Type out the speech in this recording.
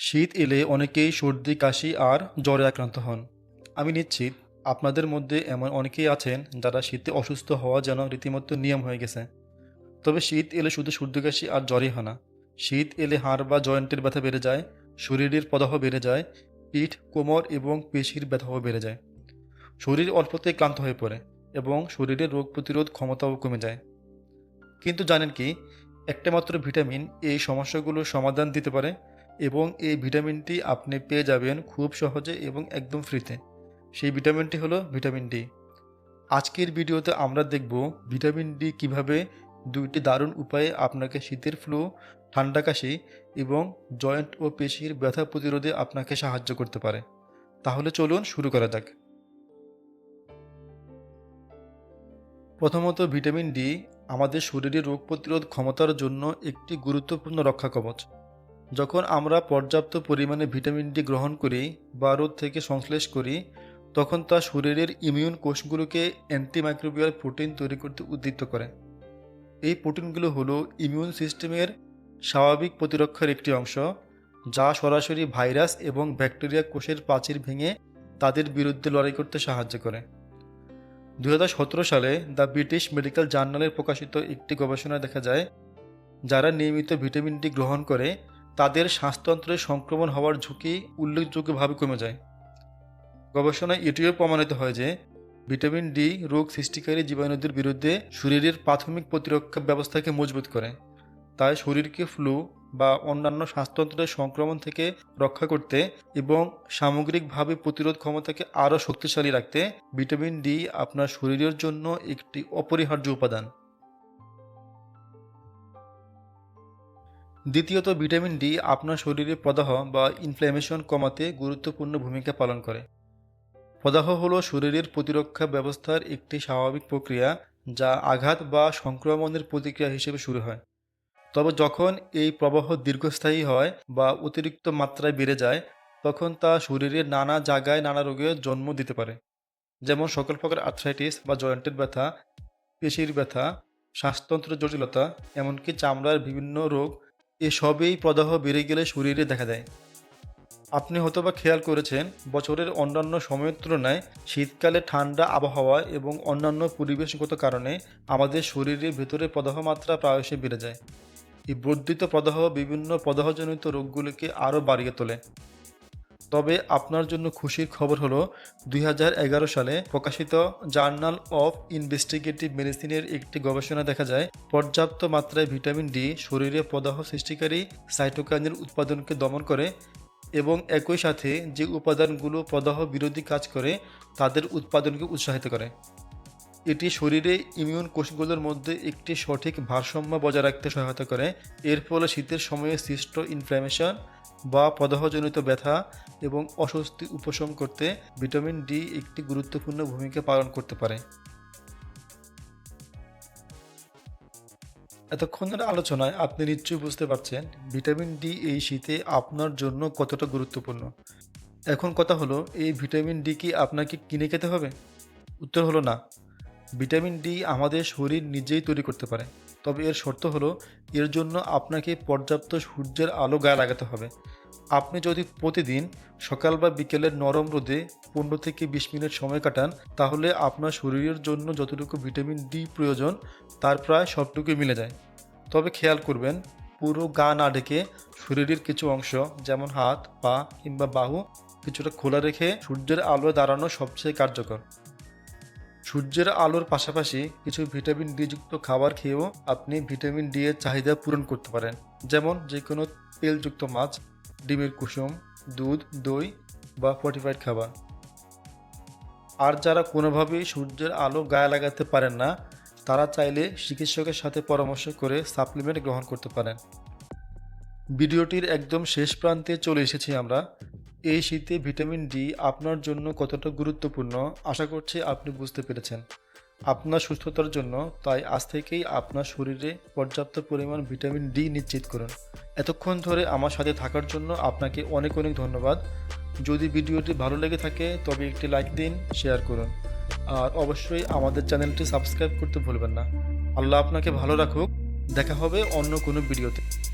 শীত এলে অনেকেই সর্দি, কাশি আর জ্বরে আক্রান্ত হন। আমি নিশ্চিত আপনাদের মধ্যে এমন অনেকেই আছেন যারা শীতে অসুস্থ হওয়া যেন রীতিমতো নিয়ম হয়ে গেছে। তবে শীত এলে শুধু সর্দি, কাশি আর জ্বরই হয় না। শীত এলে হাড় বা জয়েন্টের ব্যথা বেড়ে যায়, শরীরের প্রদাহ বেড়ে যায়, পিঠ, কোমর এবং পেশির ব্যথাও বেড়ে যায়। শরীর অল্পতেই ক্লান্ত হয়ে পড়ে এবং শরীরের রোগ প্রতিরোধ ক্ষমতাও কমে যায়। কিন্তু জানেন কি একটা মাত্র ভিটামিন এই সমস্যাগুলোর সমাধান দিতে পারে এবং এই ভিটামিনটি আপনি পেয়ে যাবেন খুব সহজে এবং একদম ফ্রিতে। সেই ভিটামিনটি হলো ভিটামিন ডি। আজকের ভিডিওতে আমরা দেখব ভিটামিন ডি কীভাবে দুইটি দারুণ উপায়ে আপনাকে শীতের ফ্লু ঠান্ডা কাশি এবং জয়েন্ট ও পেশির ব্যথা প্রতিরোধে আপনাকে সাহায্য করতে পারে। তাহলে চলুন শুরু করা যাক। প্রথমত ভিটামিন ডি আমাদের শরীরের রোগ প্রতিরোধ ক্ষমতার জন্য একটি গুরুত্বপূর্ণ রক্ষা কবচ। যখন আমরা পর্যাপ্ত পরিমাণে ভিটামিন ডি গ্রহণ করি বা রোদ থেকে সংশ্লেষ করি, তখন তা শরীরের ইমিউন কোষগুলোকে অ্যান্টিমাইক্রোবিয়াল প্রোটিন তৈরি করতে উদ্দীপ্ত করে। এই প্রোটিনগুলো হলো ইমিউন সিস্টেমের স্বাভাবিক প্রতিরক্ষার একটি অংশ, যা সরাসরি ভাইরাস এবং ব্যাকটেরিয়া কোষের প্রাচীর ভেঙে তাদের বিরুদ্ধে লড়াই করতে সাহায্য করে। দু হাজার সতেরো সালে দ্য ব্রিটিশ মেডিকেল জার্নালে প্রকাশিত একটি গবেষণায় দেখা যায়, যারা নিয়মিত ভিটামিন ডি গ্রহণ করে তাদের শ্বাসতন্ত্রে সংক্রমণ হওয়ার ঝুঁকি উল্লেখযোগ্যভাবে কমে যায়। গবেষণায় এটিও প্রমাণিত হয় যে ভিটামিন ডি রোগ সৃষ্টিকারী জীবাণুদের বিরুদ্ধে শরীরের প্রাথমিক প্রতিরক্ষা ব্যবস্থাকে মজবুত করে। তাই শরীরকে ফ্লু বা অন্যান্য শ্বাসতন্ত্রের সংক্রমণ থেকে রক্ষা করতে এবং সামগ্রিকভাবে প্রতিরোধ ক্ষমতাকে আরও শক্তিশালী রাখতে ভিটামিন ডি আপনার শরীরের জন্য একটি অপরিহার্য উপাদান। দ্বিতীয়ত, ভিটামিন ডি আপনার শরীরে প্রদাহ বা ইনফ্ল্যামেশন কমাতে গুরুত্বপূর্ণ ভূমিকা পালন করে। প্রদাহ হলো শরীরের প্রতিরক্ষা ব্যবস্থার একটি স্বাভাবিক প্রক্রিয়া যা আঘাত বা সংক্রমণের প্রতিক্রিয়া হিসেবে শুরু হয়। তবে যখন এই প্রবাহ দীর্ঘস্থায়ী হয় বা অতিরিক্ত মাত্রায় বেড়ে যায়, তখন তা শরীরের নানা জায়গায় নানা রোগের জন্ম দিতে পারে। যেমন সকল প্রকার আর্থ্রাইটিস বা জয়েন্টের ব্যথা, পেশির ব্যথা, শ্বাসতন্ত্রের জটিলতা, এমনকি চামড়ার বিভিন্ন রোগ এসবেই প্রদাহ বেড়ে গেলে শরীরে দেখা দেয়। আপনি হয়তোবা খেয়াল করেছেন, বছরের অন্যান্য সময়ের তুলনায় শীতকালে ঠান্ডা আবহাওয়া এবং অন্যান্য পরিবেশগত কারণে আমাদের শরীরের ভেতরে প্রদাহ মাত্রা প্রায়শই বেড়ে যায়। এই বর্ধিত প্রদাহ বিভিন্ন প্রদাহজনিত রোগগুলিকে আরও বাড়িয়ে তোলে। তবে আপনার জন্য খুশির খবর হলো, দুই হাজার এগারো সালে প্রকাশিত জার্নাল অফ ইনভেস্টিগেটিভ মেডিসিনের একটি গবেষণা দেখা যায়, পর্যাপ্ত মাত্রায় ভিটামিন ডি শরীরে প্রদাহ সৃষ্টিকারী সাইটোকাইনের উৎপাদনকে দমন করে এবং একই সাথে যে উপাদানগুলো প্রদাহ বিরোধী কাজ করে, তাদের উৎপাদনকে উৎসাহিত করে। এটি শরীরে ইমিউন কোষগুলোর মধ্যে একটি সঠিক ভারসাম্য বজায় রাখতে সহায়তা করে। এর ফলে শীতের সময়ে সৃষ্ট ইনফ্ল্যামেশন বা প্রদাহজনিত ব্যথা এবং অস্বস্তি উপশম করতে ভিটামিন ডি একটি গুরুত্বপূর্ণ ভূমিকা পালন করতে পারে। এতক্ষণের আলোচনায় আপনি নিশ্চয়ই বুঝতে পারছেন ভিটামিন ডি এই শীতে আপনার জন্য কতটা গুরুত্বপূর্ণ। এখন কথা হলো, এই ভিটামিন ডি কি আপনাকে কিনে খেতে হবে? উত্তর হলো না। ভিটামিন ডি আমাদের শরীর নিজেই তৈরি করতে পারে। তবে এর শর্ত হলো, এর জন্য আপনাকে পর্যাপ্ত সূর্যের আলো গায়ে লাগাতে হবে। আপনি যদি প্রতিদিন সকাল বা বিকেলের নরম রোদে পনেরো থেকে বিশ মিনিট সময় কাটান, তাহলে আপনার শরীরের জন্য যতটুকু ভিটামিন ডি প্রয়োজন, তার প্রায় সবটুকুই মিলে যায়। তবে খেয়াল করবেন, পুরো গা না ঢেকে শরীরের কিছু অংশ, যেমন হাত, পা কিংবা বাহু, কিছুটা খোলা রেখে সূর্যের আলো দাঁড়ানো সবচেয়ে কার্যকর। সূর্যের আলোর পাশাপাশি কিছু ভিটামিন ডি যুক্ত খাবার খেয়েও আপনি ভিটামিন ডি এর চাহিদা পূরণ করতে পারেন। যেমন যে কোনো তেলযুক্ত মাছ, ডিমের কুসুম, দুধ, দই বা ফর্টিফাইড খাবার। আর যারা কোনোভাবেই সূর্যের আলো গায়ে লাগাতে পারেন না, তারা চাইলে চিকিৎসকের সাথে পরামর্শ করে সাপ্লিমেন্ট গ্রহণ করতে পারেন। ভিডিওটির একদম শেষ প্রান্তে চলে এসেছি আমরা। এই শীতে ভিটামিন ডি আপনার জন্য কতটা গুরুত্বপূর্ণ আশা করছি আপনি বুঝতে পেরেছেন। আপনার সুস্থতার জন্য তাই আজ থেকেই আপনার শরীরে পর্যাপ্ত পরিমাণ ভিটামিন ডি নিশ্চিত করুন। এতক্ষণ ধরে আমার সাথে থাকার জন্য আপনাকে অনেক অনেক ধন্যবাদ। যদি ভিডিওটি ভালো লেগে থাকে, তবে একটি লাইক দিন, শেয়ার করুন। আর অবশ্যই আমাদের চ্যানেলটি সাবস্ক্রাইব করতে ভুলবেন না। আল্লাহ আপনাকে ভালো রাখুক। দেখা হবে অন্য কোনো ভিডিওতে।